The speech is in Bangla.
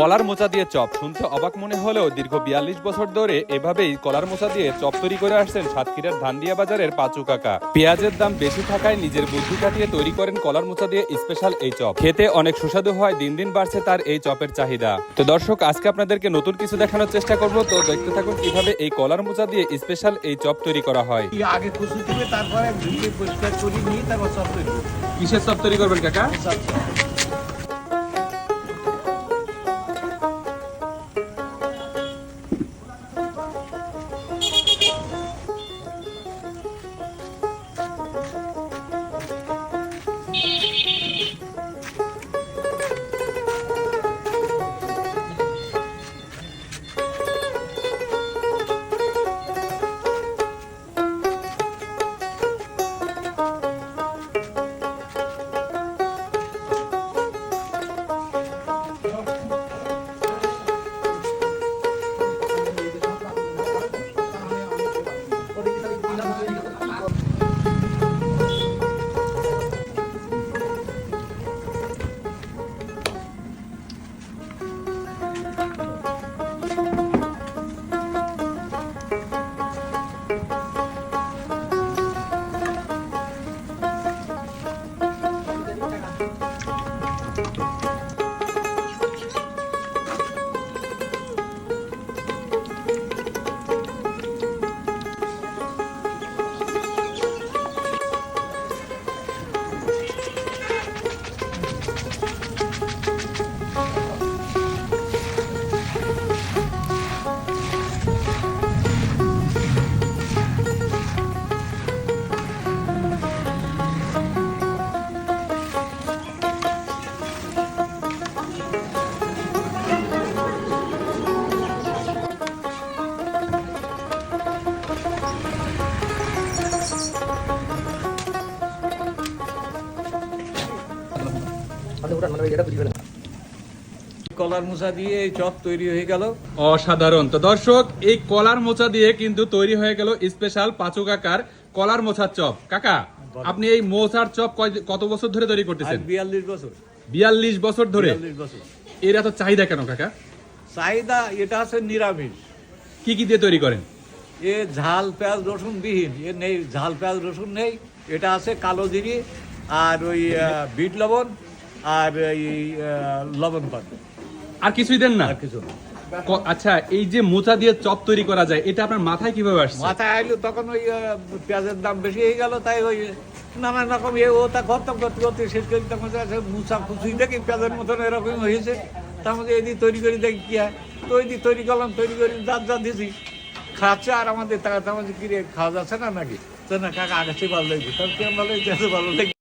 কলার মোচা দিয়ে চপ। শুনতে অবাক মনে হলেও দীর্ঘ বিয়াল্লিশ বছর ধরে এভাবেই কলার মোচা দিয়ে চপ তৈরি করে আসছেন সাতক্ষীরার ধানদিয়া বাজারের পাঁচু কাকা। পেঁয়াজের দাম বেশি থাকায় নিজের বুদ্ধি কাটিয়ে তৈরি করেন কলার মোচা দিয়ে স্পেশাল এই চপ। খেতে অনেক সুস্বাদু হয় দিন দিন বাড়ছে তার এই চপের চাহিদা। তো দর্শক আজকে আপনাদেরকে নতুন কিছু দেখানোর চেষ্টা করব। তো দেখতে থাকুন কীভাবে এই কলার মোচা দিয়ে স্পেশাল এই চপ তৈরি করা হয়। আগে কুচু দিবে তারপরে ধুয়ে পরিষ্কার করে নিয়ে তারপর সব তৈরি কিসের চপ তৈরি করবেন কাকা? কলার মোচা দিয়ে এই চপ তৈরি হয়ে গেল। অসাধারণ। তো দর্শক এই কলার মোচা দিয়ে কিন্তু তৈরি হয়ে গেল স্পেশাল পাঁচু কাকার কলার মোচার চপ। কাকা আপনি এই মোচার চপ কত বছর ধরে তৈরি করতেছেন? বিয়াল্লিশ বছর। বিয়াল্লিশ বছর ধরে? এর এত চাহিদা কেন কাকা? চাহিদা এটা আছে নিরামিষ। কি কি দিয়ে তৈরি করেন? এ ঝাল পেঁয়াজ রসুন বিহীন। এ নেই ঝাল পেঁয়াজ রসুন নেই। এটা আছে কালো জিরি আর ওই বিট লবণ আর এই লবণ পান আর কিছুই দেন না? আর কিছু না। আচ্ছা এই যে মোচা দিয়ে চপ তৈরি করা যায় এটা আপনার মাথায় কীভাবে আসছে? মাথায় আইলো তখন ওই পেঁয়াজের দাম বেশি হয়ে গেল তাই ওই নানান রকম এ ও তা করতাম করতে করতে শেষ করি তখন মুসা খুচুই দেখি পেঁয়াজের মতন এরকম হয়েছে। তার মধ্যে এদিক তৈরি করে দেখি কি হয়। তো ওই দিক তৈরি করলাম তৈরি করে দাঁত দাঁত দিছি খাচ্ছে আর আমাদের তার তার মধ্যে কিরে খাওয়া যাচ্ছে না নাকি? তো না কাকা আগে ভালো লাগছে তার কেমন ভালো লাগছে ভালো লাগছে।